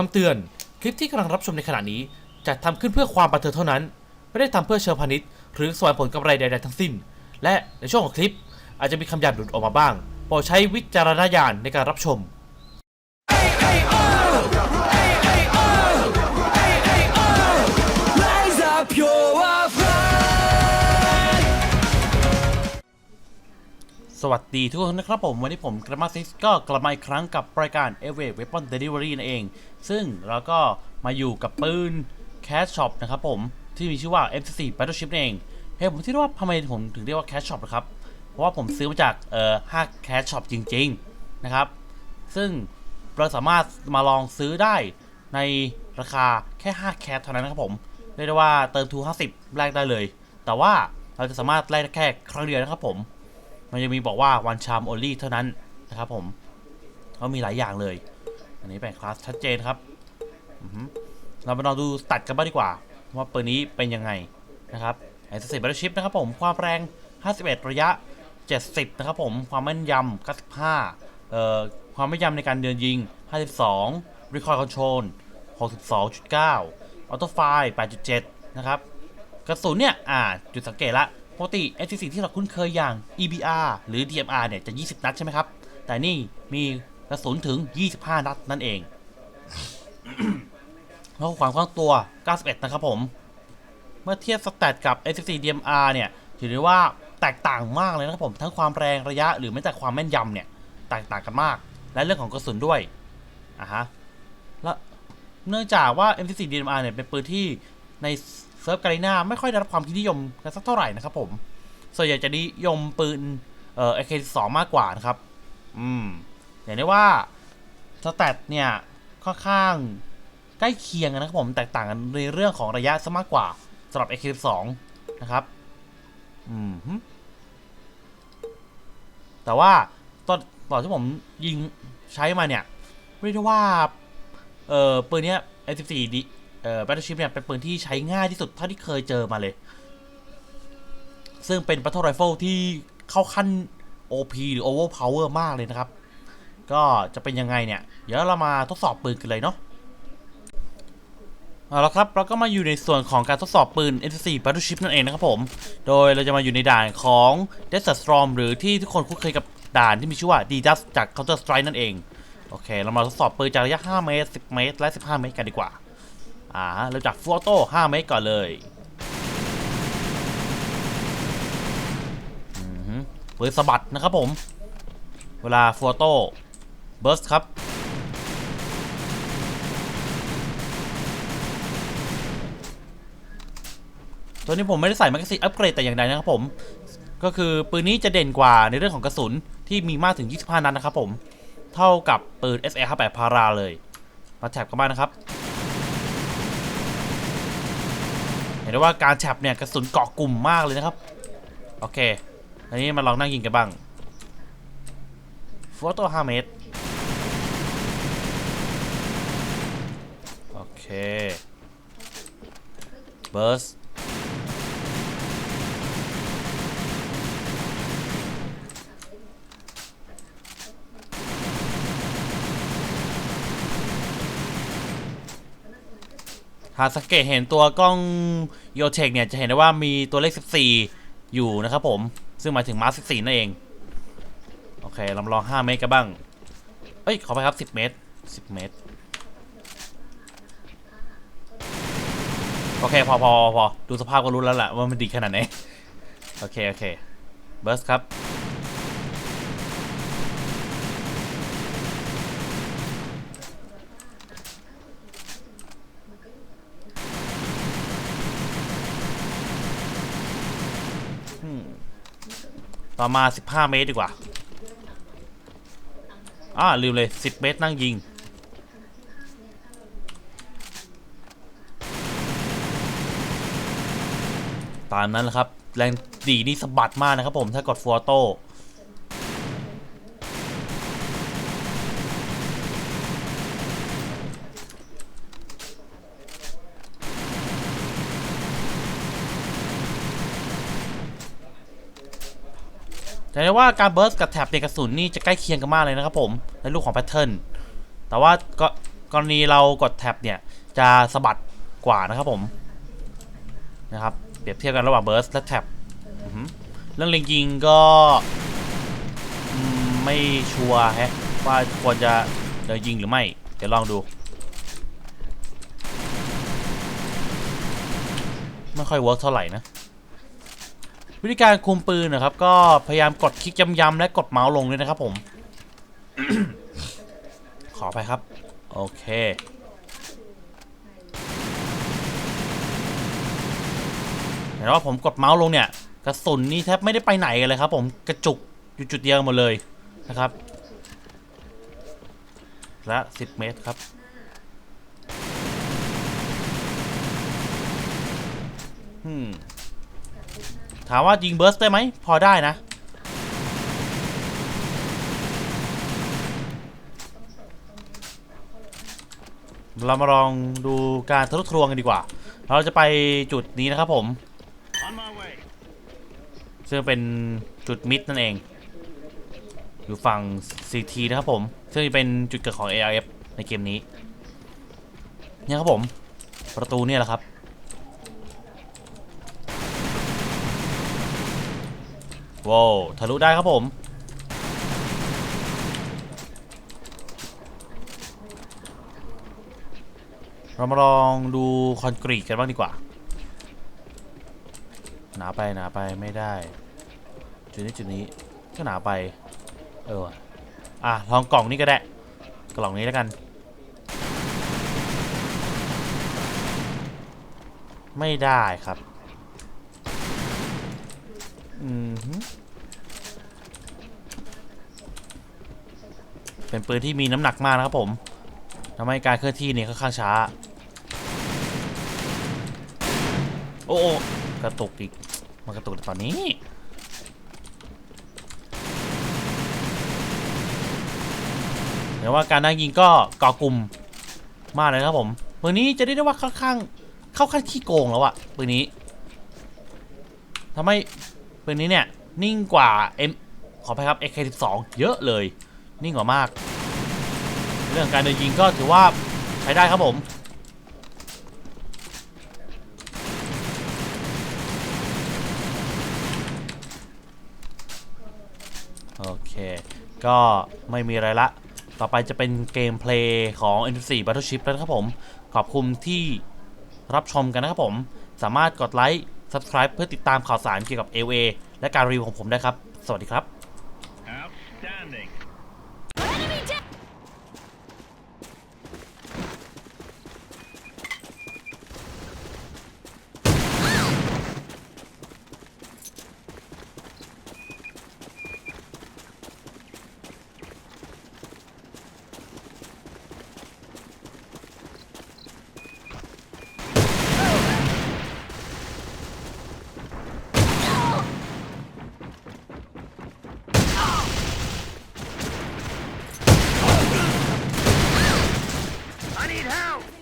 คำเตือน คลิปที่กำลังรับชมในขณะนี้จัดทำขึ้นเพื่อความบันเทิงเท่านั้น ไม่ได้ทำเพื่อเชิงพาณิชย์ หรือสวงผลกำไรใดๆทั้งสิ้น และในช่วงของคลิปอาจจะมีคำหยาบหลุดออกมาบ้างโปรดใช้วิจารณญาณในการรับชม สวัสดีทุกคนนะครับผมวันนี้ผมกรามาซิสก็กลับมาอีกครั้งกับรายการ a v a Weapon Delivery นั่นเอง ซึ่งเราก็มาอยู่กับปืน Cash Shop นะครับผมที่มีชื่อว่า M4 Battleship นั่นเองเหตุผมที่เรียกว่าทำไมผมถึงเรียกว่า Cash Shop นะครับ เพราะว่าผมซื้อมาจากเอ่อห้าง Cash Shop จริง ๆ นะครับ ซึ่งเราสามารถมาลองซื้อได้ในราคาแค่5แคสเท่านั้นนะครับผมเรียกได้ว่าเติมทู50แลกได้เลย แต่ว่าเราจะสามารถแลกได้แค่ครั้งเดียวนะครับผม มันจะมีบอกว่า one charm only เท่านั้นนะครับผมก็มีหลายอย่างเลย อันนี้แบ่งคลาสชัดเจนครับ เรามาลองดูตัดกันบ้างดีกว่า ว่าปืนนี้เป็นยังไงนะครับไอซ์เซบัตชิปนะครับผม ความแรง 51 ระยะ 70 นะครับผม ความแม่นยำ 95 เอ่อ ความแม่นยำในการเดินยิง 52 recoil control 62.9 auto fire 8.7 นะครับ กระสุนเนี่ย อ่า จุดสังเกตละ ปกติ S4 ที่เราคุ้นเคยอย่าง EBR หรือ DMR เนี่ยจะ 20 นัดใช่ไหมครับ แต่นี่มีกระสุนถึง 25 นัดนั่นเอง แล้วความคล่องตัว 91 นะครับผม เมื่อเทียบสแตทกับ S4 DMR เนี่ยถือได้ว่าแตกต่างมากเลยนะครับผมทั้งความแรงระยะหรือแม้แต่ความแม่นยำเนี่ยแตกต่างกันมาก และเรื่องของกระสุนด้วยอะฮะแล้วเนื่องจากว่า M4 DMR เนี่ยเป็นปืนที่ใน เซิร์ฟการีนาไม่ค่อยได้รับความนิยมกันสักเท่าไหร่นะครับผม ส่วนใหญ่จะนิยมปืนเอ่อ AK2 มากกว่านะครับ อืมอย่างได้ว่าสแตทเนี่ยค่อนข้างใกล้เคียงกันนะครับผมแตกต่างกันในเรื่องของระยะซะมากกว่าสำหรับ AK2 นะครับ อืมแต่ว่าตอนตอนที่ผมยิงใช้มาเนี่ยเรียกได้ว่า เอ่อปืนเนี้ย M14 ดิ เอ่อ Battleship เนี่ยเป็นปืนที่ใช้ง่ายที่สุดเท่าที่เคยเจอมาเลย ซึ่งเป็น Battle Rifle ที่เข้าขั้น OP หรือ Overpower มากเลยนะครับ ก็จะเป็นยังไงเนี่ย เดี๋ยวเรามาทดสอบปืนกันเลยเนาะเอาละครับเราก็มาอยู่ในส่วนของการทดสอบปืน M4 Battleship นั่นเองนะครับผม โดยเราจะมาอยู่ในด่านของ Desert Storm หรือที่ทุกคนคุ้นเคยกับด่านที่มีชื่อว่า d d u s จาก Counter Strike นั่นเอง โอเค เรามาทดสอบปืนจากระยะ 5 เมตร 10 เมตร และ 15 เมตรกันดีกว่า อ่าเราจากฟูออโต้5เมตรก่อนเลยอือหือปืนสะบัดนะครับผม เวลาฟูออโต้เบิร์สครับ ตัวนี้ผมไม่ได้ใส่แมกกาซีนอัปเกรดแต่อย่างใดนะครับผม ก็คือปืนนี้จะเด่นกว่าในเรื่องของกระสุนที่มีมากถึง 25 นัดนะครับผม เท่ากับปืน SA58 พาราเลย มาแท็บกันบ้างนะครับ เห็นได้ว่าการแฉบเนี่ยกระสุนเกาะกลุ่มมากเลยนะครับ โอเค อันนี้มาลองนั่งยิงกันบ้างฟอโต้5เมตร โอเคเบิร์ส หากสังเกตเห็นตัวกล้อง y o t e c h เนี่ยจะเห็นได้ว่ามีตัวเลข 14 อยู่นะครับผม ซึ่งหมายถึงมาร์ค14 นั่นเอง โอเคเรามาลอง 5 เมตรกันบ้าง เอ้ย ขอไปครับ 10 เมตร 10 เมตร โอเค พอพอพอดูสภาพก็รู้แล้วแหละว่ามันดีขนาดไหน โอเค โอเค เบิร์สครับ ต่อมา 15 เมตรดีกว่าอ่าลืมเลย 10 เมตรนั่งยิง ตามนั้นแหละครับ แรงดีนี่สะบัดมากนะครับผมถ้ากดฟัวโต้ แต่ได้ว่าการเบิร์สกับแท็บในกระสุนนี่จะใกล้เคียงกันมากเลยนะครับผมในรูปของแพทเทิร์นแต่ว่าก็กรณีเรากดแท็บเนี่ยจะสะบัดกว่านะครับผมนะครับเปรียบเทียบกันระหว่างเบิร์สและแท็บเรื่องเล็งยิงก็ไม่ชัวร์แฮะว่าควรจะเดินยิงหรือไม่ เดี๋ยวลองดู ไม่ค่อยเวิร์กเท่าไหร่นะ วิธีการคุมปืนนะครับ ก็พยายามกดคลิกย้ำๆและกดเมาส์ลงด้วยนะครับผม ขอไปครับ โอเคเห็นว่าผมกดเมาส์ลงเนี่ย กระสุนนี่แทบไม่ได้ไปไหนกันเลยครับผมกระจุกอยู่จุดเดียวหมดเลยนะครับละ 10 เมตรครับอืม ถามว่ายิงเบิร์สได้ไหม พอได้นะ เรามาลองดูการทะลุทะลวงกันดีกว่า เราจะไปจุดนี้นะครับผม ซึ่งเป็นจุดมิดนั่นเอง อยู่ฝั่ง CT นะครับผม ซึ่งเป็นจุดเกิดของ ARF ในเกมนี้ เนี่ยครับผม ประตูเนี่ยแหละครับ ว้าวทะลุได้ครับผม เรามาลองดูคอนกรีตกันบ้างดีกว่า หนาไปหนาไปไม่ได้ จุดนี้จุดนี้ก็หนาไป เออว่ะอะ ลองกล่องนี้ก็ได้ กล่องนี้แล้วกัน ไม่ได้ครับ อืม เป็นปืนที่มีน้ำหนักมากนะครับผมทำให้การเคลื่อนที่เนี่ยค่อนข้างช้า โอ้โอ้กระตุกอีกมันกระตุกตอนนี้เดี๋ยวว่าการนั่งยิงก็ก่อกลุ่มมากเลยครับผมปืนนี้จะได้ได้ว่าค่อนข้างเข้าขั้นขี้โกงแล้วอะปืนนี้ทำให้ปืนนี้เนี่ยนิ่งกว่า M ขออภัยครับ AK12 เยอะเลย นิ่งกว่ามาก เรื่องการเดินยิงก็ถือว่าใช้ได้ครับผมโอเค ก็ไม่มีอะไรละ ต่อไปจะเป็นเกมเพลย์ของ N4 Battleship แล้วครับผม ขอบคุณที่รับชมกันนะครับผม สามารถกดไลค์ Subscribe เพื่อติดตามข่าวสารเกี่ยวกับ LA และการรีวิวของผมได้ครับ สวัสดีครับ Outstanding. Need help.